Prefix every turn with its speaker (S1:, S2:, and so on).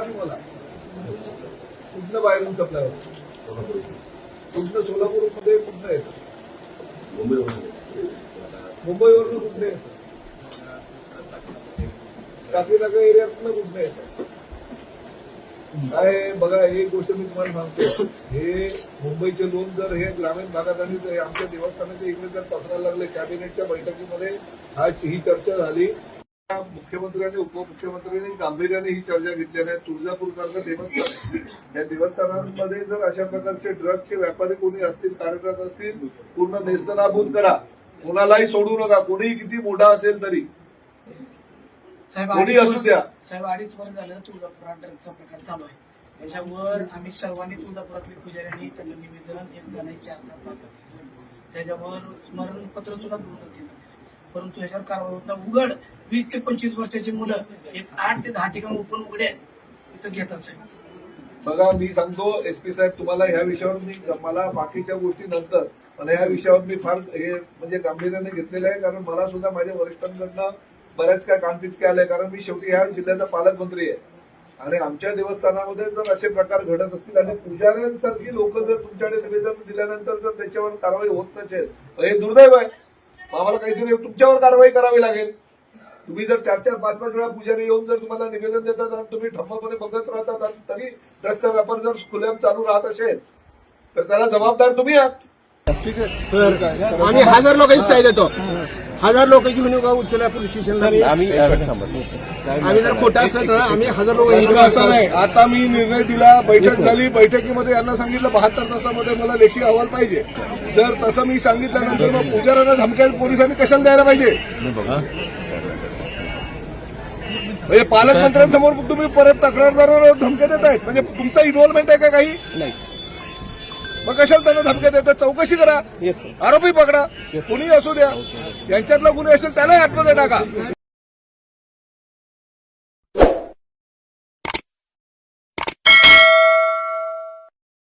S1: आधी मला. कुठनं बाहेरून सप्लाय होतं? कुठनं सोलापूरमध्ये कुठनं येतं? मुंबईवरून कुठनं येतं? काकीनगर एरियातनं कुठनं येतं? काय बघा एक गोष्ट मी तुम्हाला सांगतो. हे मुंबईचे लोन जर हे ग्रामीण भागात आणि आमच्या देवस्थानाच्या इकडे जर पसरायला लागले कॅबिनेटच्या बैठकीमध्ये आज ही चर्चा झाली. मुख्यमंत्र्यांनी उपमुख्यमंत्र्यांनी गांभीर्याने ही चर्चा घेतली आहे तुळजापूर सारखं देवस्थान या देवस्थानांमध्ये जर अशा प्रकारचे ड्रग्जचे व्यापारी कोणी असतील कार्यरत असतील पूर्ण नेस्तनाबूत करा. कोणालाही सोडू नका. कोणीही किती मोठा असेल तरी.
S2: साहेब
S1: कोणी असू द्या.
S2: साहेब अडीच वर्ष झालं तुळजापुरात ड्रग्जचा प्रकार चालू आहे. त्याच्यावर आम्ही सर्वांनी तुळजापुरातल्या पुजाऱ्यांनी त्यांना निवेदन एकदा नाही चारदा त्याच्यावर स्मरणपत्र सुद्धा परंतु ह्याच्यावर कारवाई होत उघड वीस ते पंचवीस वर्षाची मुलं एक आठ ते दहा ठिकाण ओपन उघडे आहेत. तिथं घेतात साहेब.
S1: बघा मी सांगतो एस पी साहेब तुम्हाला ह्या विषयावर मी मला बाकीच्या गोष्टी नंतर पण ह्या विषयावर मी फार हे म्हणजे गांभीर्याने घेतलेलं आहे कारण मला सुद्धा माझ्या वरिष्ठांकडनं बऱ्याच काय कानपिचके आलंय कारण मी शेवटी ह्या जिल्ह्याचा पालकमंत्री आहे. आणि आमच्या देवस्थानामध्ये जर असे प्रकार घडत असतील आणि पुजाऱ्यांसारखी लोक जर तुमच्याकडे निवेदन दिल्यानंतर जर त्याच्यावर कारवाई होत नसेल तर हे दुर्दैव आहे. आम्हाला काहीतरी तुमच्यावर कारवाई करावी लागेल. तुम्ही जर चार चार पाच पाच वेळा पुजारी येऊन जर तुम्हाला निवेदन देतात आणि तुम्ही ठप्पपणे बघत राहतात आणि तरी ड्रग्सचा व्यापार जर खुलेआम चालू राहत असेल तर त्याला जबाबदार तुम्ही आहात.
S3: आम्ही हजार लोकांची साई देतो. हजार लोकांची भूमिका उचलल्या पोलीस स्टेशनला?
S4: आम्ही
S3: आम्ही जर खोटं असलं तर आम्ही हजार
S1: पण असं नाही.
S3: लोक
S1: आता मी निर्णय दिला बैठक झाली बैठकीमध्ये यांना सांगितलं बहात्तर तासामध्ये मला लेखी अहवाल पाहिजे. जर तसं मी सांगितल्यानंतर मग पुजाऱ्यांना धमक्या पोलिसांनी कशाला द्यायला पाहिजे? म्हणजे पालकमंत्र्यांसमोर तुम्ही परत तक्रारदारावर धमक्या देत आहेत. म्हणजे तुमचा इन्व्हॉल्वमेंट आहे का काही?
S4: नाही
S1: मग कशाला त्यांना धमक्या देतात चौकशी करा. आरोपी पकडा. कुणी असू द्या. यांच्यातला कुणी असेल त्यालाही आतमध्ये टाका.